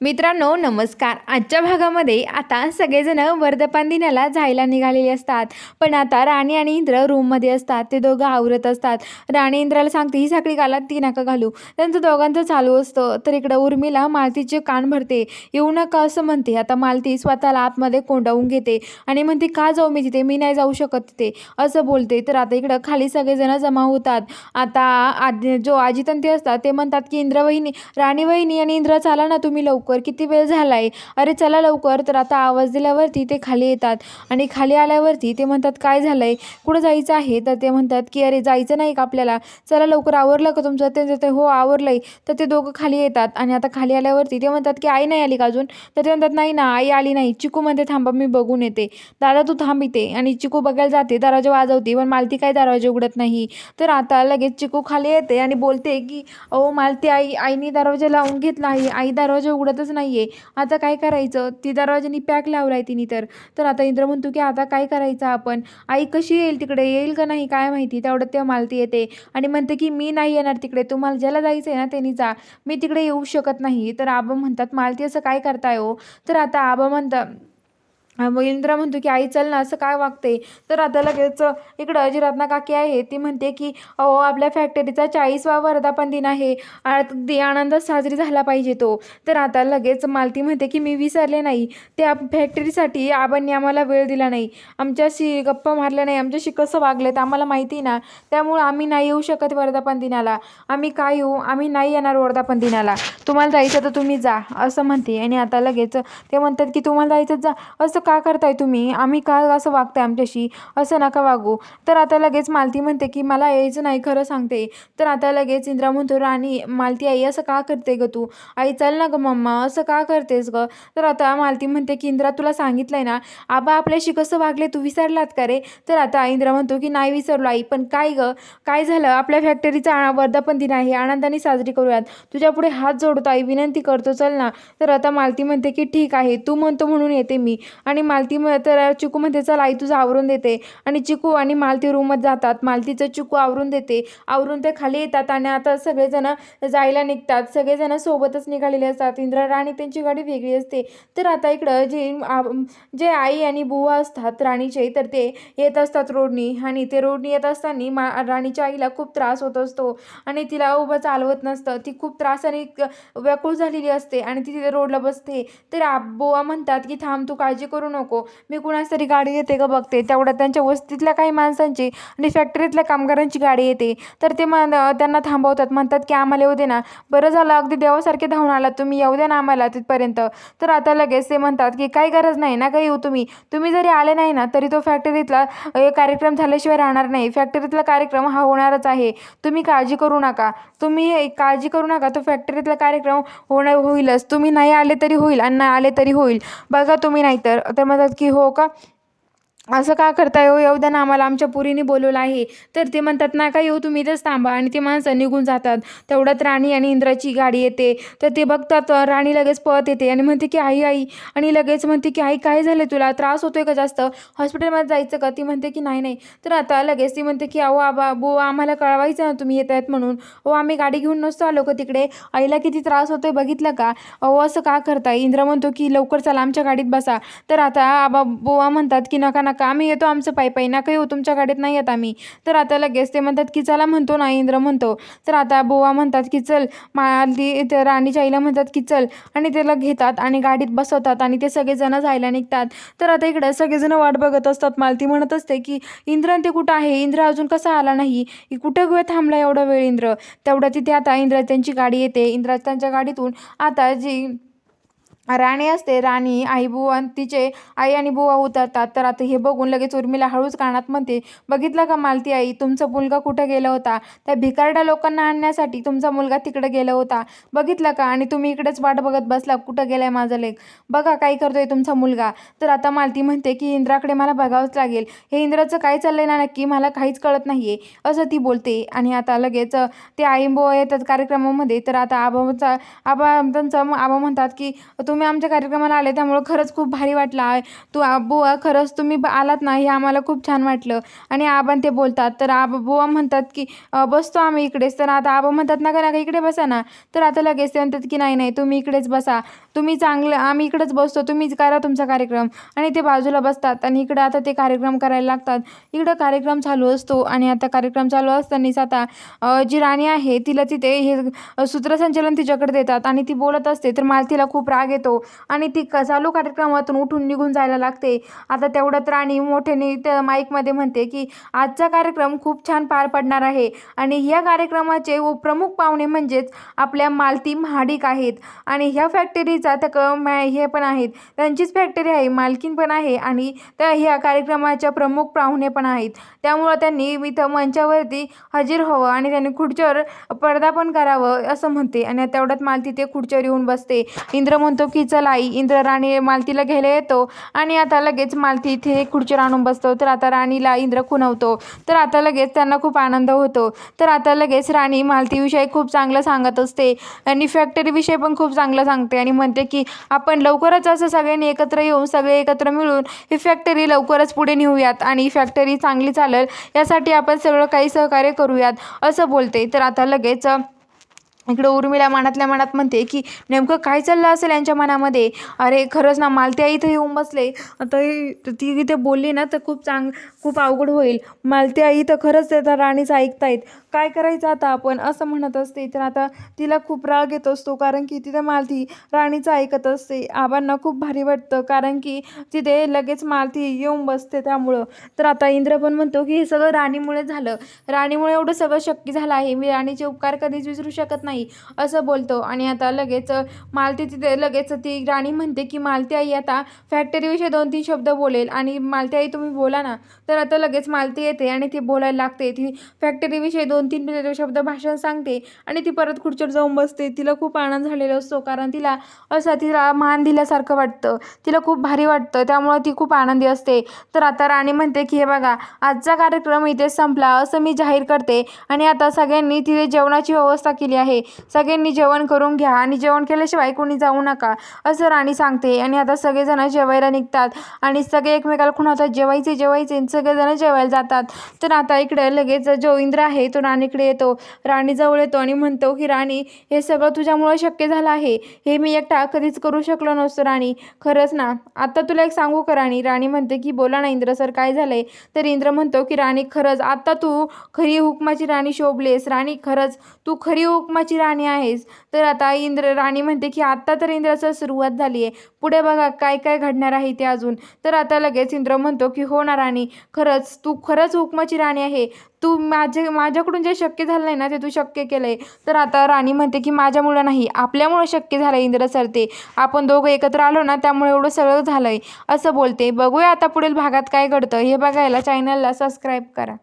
मित्रांनो नमस्कार. आजच्या भागामध्ये आता सगळेजणं वर्धपान दिनाला जायला निघालेले असतात. पण आता राणी आणि इंद्र रूममध्ये असतात. ते दोघं आवरत असतात. राणी इंद्राला सांगते ही साखळी घाला ती नका घालू. त्यांचं दोघांचं चालू असतं. तर इकडं उर्मिला मालतीचे कान भरते. येऊ नका असं म्हणते. आता मालती स्वतःला आतमध्ये कोंडावून घेते आणि म्हणते का जाऊ मी तिथे? मी नाही जाऊ शकत तिथे. असं बोलते. तर आता इकडं खाली सगळेजण जमा होतात. आता आद जो आजीतंती असतात ते म्हणतात की इंद्र वहिनी राणी वहिनी आणि इंद्र चाला ना तुम्ही लवकर. लवकर? किती वेळ झाला आहे अरे चला लवकर. तर आता आवाज दिल्यावरती ते खाली येतात. आणि खाली आल्यावरती ते म्हणतात काय झालं आहे कुठं जायचं आहे? तर ते म्हणतात की अरे जायचं नाही का आपल्याला? चला लवकर. आवरलं का तुमचं? ते ते हो आवरलं आहे तर ते दोघं खाली येतात. आणि आता खाली आल्यावरती ते म्हणतात की आई नाही आली का अजून? तर ते म्हणतात नाही ना आई आली नाही. चिकू म्हणते थांबा मी बघून येते. दादा तू थांब इथे. आणि चिकू बघायला जाते. दरवाजा वाजवते पण मालती काय दरवाजा उघडत नाही. तर आता लगेच चिकू खाली येते आणि बोलते की अहो मालती आई आईने दरवाजा लावून घेतला आहे. आई दरवाजा उघडतच नाही आहे आता काय करायचं? ती दरवाजानी पॅक लावला आहे तिने तर. तर आता इंद्र म्हणतो की आता काय करायचं आपण? आई कशी येईल तिकडे? येईल का नाही? काय माहिती? तेवढं ते मालती येते आणि म्हणते की मी नाही येणार तिकडे. तुम्हाला ज्याला जायचं आहे ना त्यांनी जा. मी तिकडे येऊ शकत नाही. तर आबा म्हणतात मालती असं काय करताय हो? तर आता आबा म्हणतात मग इंद्रा म्हणतो की आई चल ना असं काय वागते? तर आता लगेच इकडं जी रत्ना काकी आहे ती म्हणते की अहो आपल्या फॅक्टरीचा चाळीसवा वर्धापन दिन आहे अगदी आनंदात साजरी झाला पाहिजे तो. तर आता लगेच मालती म्हणते की मी विसरले नाही. त्या फॅक्टरीसाठी आबांनी आम्हाला वेळ दिला नाही. आमच्याशी गप्पा मारल्या नाही. आमच्याशी कसं वागलेत आम्हाला माहिती ना. त्यामुळं आम्ही नाही येऊ शकत वर्धापन दिनाला आम्ही काय येऊ? आम्ही नाही येणार वर्धापन दिनाला तुम्हाला जायचं तर तुम्ही जा असं म्हणते. आणि आता लगेच ते म्हणतात की तुम्हाला जायचं जा. असं का करताय तुम्ही? आम्ही का असं वागताय आमच्याशी? असं नका वागू. तर आता लगेच मालती म्हणते की मला यायचं नाही खरं सांगते. तर आता लगेच इंद्रा म्हणतो राणी मालती आई असं का करते ग तू? आई चल ना ग मम्मा असं का करतेस ग? तर आता मालती म्हणते की इंद्रा तुला सांगितलंय ना आबा आपल्याशी कसं वागले तू विसरलात का रे? तर आता इंद्रा म्हणतो की नाही विसरलो आई पण काय ग? काय झालं? आपल्या फॅक्टरीचा वर्धापन दिन आहे आनंदाने साजरी करूयात. तुझ्या पुढे हात जोडतो आई विनंती करतो चल ना. तर आता मालती म्हणते की ठीक आहे तू म्हणतो म्हणून येते मी. आणि आणि मालती तर चिकू म्हणते चला आई तुझं आवरून देते. आणि चिकू आणि मालती रूममध्ये जातात. मालतीचं चिकू आवरून देते. आवरून ते खाली येतात आणि आता सगळेजण जायला निघतात. सगळेजण सोबतच निघालेले असतात. इंद्रा राणी त्यांची गाडी वेगळी असते. तर आता इकडं जे जे आई आणि बुवा असतात राणीचे तर ते येत असतात रोडनी. आणि ते रोडनी येत असताना मा राणीच्या आईला खूप त्रास होत असतो. आणि तिला उभं चालवत नसतं. ती खूप त्रासाने व्याकुळ झालेली असते आणि ती तिथे रोडला बसते. तर बुवा म्हणतात की थांब तू काळजी करू करू नको. मी कुणाच तरी गाडी येते का बघते. तेवढ्या त्यांच्या वस्तीतल्या काही माणसांची आणि फॅक्टरीतल्या कामगारांची गाडी येते. तर ते मन त्यांना थांबवतात. म्हणतात की आम्हाला येऊ दे ना. बरं झालं अगदी देवासारखे धावून आला तुम्ही. येऊ द्या ना आम्हाला तिथपर्यंत. तर आता लगेच ते म्हणतात की काही गरज नाही ना काही येऊ तुम्ही. तुम्ही जरी आले नाही ना तरी तो फॅक्टरीतला कार्यक्रम झाल्याशिवाय राहणार नाही. फॅक्टरीतला कार्यक्रम हा होणारच आहे. तुम्ही काळजी करू नका. तुम्ही हे काळजी करू नका. तो फॅक्टरीतला कार्यक्रम होणार होईलच. तुम्ही नाही आले तरी होईल आणि नाही आले तरी होईल. बघा तुम्ही नाहीतर तर ते म्हणतात की हो का? असं का करताय ओ येऊ द्या ना आम्हाला आमच्या पुरीने बोलवलं आहे. तर ते म्हणतात ना का येऊ तुम्ही इथंच थांबा. आणि ते माणसं निघून जातात. तेवढ्यात राणी आणि इंद्राची गाडी येते. तर ते बघतात राणी लगेच पळत येते आणि म्हणते की आई आई. आणि लगेच म्हणते की आई काय झालं तुला? त्रास होतोय का जास्त? हॉस्पिटलमध्ये जायचं का? ती म्हणते की नाही नाही. तर आता लगेच ती म्हणते की अहो आबा बो आम्हाला कळवायचं ना तुम्ही येत आहेत म्हणून. हो आम्ही गाडी घेऊन नसतो आलो का तिकडे? आईला किती त्रास होतोय बघितलं का? अहो असं का करताय? इंद्र म्हणतो की लवकर चला आमच्या गाडीत बसा. तर आता आबा बोवा म्हणतात की नका नका आम्ही येतो आमचं पायी पायी? काही होतो तुमच्या गाडीत नाही येत आम्ही. तर आता लगेच ते म्हणतात की चला म्हणतो ना इंद्र म्हणतो. तर आता बोवा म्हणतात की चल माली तर राणीच्या आईला म्हणतात की चल आणि त्याला घेतात आणि गाडीत बसवतात आणि ते सगळेजण जायला निघतात. तर आता इकडं सगळेजण वाट बघत असतात. मालती म्हणत असते की इंद्र ते कुठं आहे? इंद्र अजून कसा आला नाही? कुठं वेळ थांबला एवढा वेळ इंद्र? तेवढं तिथे आता इंद्र त्यांची गाडी येते. इंद्र त्यांच्या गाडीतून आता जी राणी असते राणी आई बुवा आणि तिचे आई आणि बुवा उतरतात. तर आता हे बघून लगेच उर्मिला हळूच कानात म्हणते बघितलं का मालती आई तुमचा मुलगा कुठं गेला होता? त्या भिकारड्या लोकांना आणण्यासाठी तुमचा मुलगा तिकडे गेला होता. बघितलं का? आणि तुम्ही इकडेच वाट बघत बसला कुठं गेलाय माझा लेख? बघा काय करतोय तुमचा मुलगा. तर आता मालती म्हणते की इंद्राकडे मला बघावंच लागेल. हे इंद्राचं काय चाललंय ना नक्की मला काहीच कळत नाहीये असं ती बोलते. आणि आता लगेच ते आई बुवा येतात कार्यक्रमामध्ये. तर आता आबाचा आबा त्यांचं आबा म्हणतात की तुम्ही तुम्ही आमच्या कार्यक्रमाला आले त्यामुळं खरंच खूप भारी वाटलं. आहे तू बुवा खरंच तुम्ही ब- आलात ना हे आम्हाला खूप छान वाटलं. आणि आबान ते बोलतात तर आबा बुवा म्हणतात की बसतो आम्ही इकडेच. तर आता आबा म्हणतात ना का इकडे बसा ना. तर आता लगेच ते म्हणतात की नाही नाही तुम्ही इकडेच बसा. तुम्ही चांगलं आम्ही इकडंच बसतो तुम्हीच करा तुमचा कार्यक्रम. आणि ते बाजूला बसतात आणि इकडं आता ते कार्यक्रम करायला लागतात. इकडं कार्यक्रम चालू असतो आणि आता कार्यक्रम चालू असतानाच आता जी राणी आहे तिला तिथे हे सूत्रसंचलन तिच्याकडे देतात आणि ती बोलत असते तर मालतीला खूप राग येतो. आणि ती क चालू कार्यक्रमातून उठून निघून जायला लागते. आता तेवढ्यात राणी मोठ्याने त्या माईकमध्ये म्हणते की आजचा कार्यक्रम खूप छान पार पडणार आहे. आणि या कार्यक्रमाचे व प्रमुख पाहुणे म्हणजेच आपल्या मालती महाडिक आहेत. आणि ह्या फॅक्टरीचा तक मॅ हे पण आहेत. त्यांचीच फॅक्टरी आहे मालकीन पण आहे आणि त्या ह्या कार्यक्रमाच्या प्रमुख पाहुणे पण आहेत. त्यामुळं त्यांनी इथं मंचावरती हजर हवं आणि त्यांनी खुर्चीवर पडदा पण करावं असं म्हणते. आणि तेवढ्यात मालती ते खुर्चीवर येऊन बसते. इंद्र म्हणतो की की चला आई इंद्र राणी मालतीला घ्यायला येतो. आणि आता लगेच मालती इथे खुर्चीवर आणून बसतो. तर आता राणीला इंद्र खुणवतो. तर आता लगेच त्यांना खूप आनंद होतो. तर आता लगेच राणी मालतीविषयी खूप चांगलं सांगत असते. आणि फॅक्टरीविषयी पण खूप चांगलं सांगते. आणि म्हणते की आपण लवकरच असं सगळ्यांनी एकत्र येऊन सगळे एकत्र मिळून ही फॅक्टरी लवकरच पुढे नेऊयात. आणि ही फॅक्टरी चांगली चालेल. यासाठी आपण सगळं काही सहकार्य करूयात. असं बोलते. तर आता लगेच इकडं उर्मिला मनातल्या मनात म्हणते की नेमकं काय चाललं असेल यांच्या मनामध्ये? अरे खरंच ना मालती आई इथं येऊन बसले. तर ती इथे बोलली ना तर खूप चांग खूप अवघड होईल. मालती आई तर खरंच त्या राणीचं ऐकतायत. काय करायचं आता आपण? असं म्हणत असते. तर आता तिला खूप राग येत असतो कारण की तिथं मालती राणीचं ऐकत असते. आबांना खूप भारी वाटतं कारण की तिथे लगेच मालती येऊन बसते त्यामुळं. तर आता इंद्र पण म्हणतो की हे सगळं राणीमुळे झालं. राणीमुळे एवढं सगळं शक्य झालं आहे. मी राणीचे उपकार कधीच विसरू शकत नाही. असं बोलतो. आणि आता लगेच मालती तिथे लगेच ती राणी म्हणते की मालती आई आता फॅक्टरीविषयी दोन तीन शब्द बोलेल आणि मालती आई तुम्ही बोला ना. तर आता लगेच मालती येते आणि ती बोलायला लागते. ती फॅक्टरीविषयी दोन तीन शब्द भाषण सांगते आणि ती परत खुर्चीवर जाऊन बसते. तिला खूप आनंद झालेला असतो कारण तिला असं तिला मान दिल्यासारखं वाटतं. तिला खूप भारी वाटतं. त्यामुळं ती खूप आनंदी असते. तर आता राणी म्हणते की हे बघा आजचा कार्यक्रम इथे संपला. असं मी जाहीर करते. आणि आता सगळ्यांनी तिथे जेवणाची व्यवस्था केली आहे. सगळ्यांनी जेवण करून घ्या आणि जेवण केल्याशिवाय कोणी जाऊ नका असं राणी सांगते. आणि आता सगळेजण जेवायला निघतात आणि सगळे एकमेकाला खुणावतात जेवायचे जेवायचे आणि सगळेजण जेवायला जातात. तर आता इकडे लगेच जो इंद्र आहे तो राणीकडे येतो. राणीजवळ येतो आणि म्हणतो की राणी हे सगळं तुझ्यामुळं शक्य झालं आहे. हे मी एकटा कधीच करू शकलो नसतो राणी. खरंच ना? आता तुला एक सांगू का राणी? राणी म्हणते की बोला ना इंद्र सर काय झालंय? तर इंद्र म्हणतो की राणी खरंच आता तू खरी हुकमाची राणी शोभलेस राणी खरंच तू खरी हुकमाची राणी आहेस. तर आता इंद्र राणी म्हणते की आत्ता तर इंद्राचं सुरुवात झाली आहे. पुढे बघा काय काय घडणार आहे ते अजून. तर आता लगेच इंद्र म्हणतो की हो ना राणी खरंच तू खरंच हुकमाची राणी आहे. तू माझे माझ्याकडून जे शक्य झालं नाही ना ते तू शक्य केलं आहे तर आता राणी म्हणते की माझ्यामुळं नाही आपल्यामुळं शक्य झालं इंद्र सरते आपण दोघं एकत्र आलो ना त्यामुळे एवढं सगळं झालं आहे असं बोलते. बघूया आता पुढील भागात काय घडतं. हे बघायला चॅनलला सबस्क्राईब करा.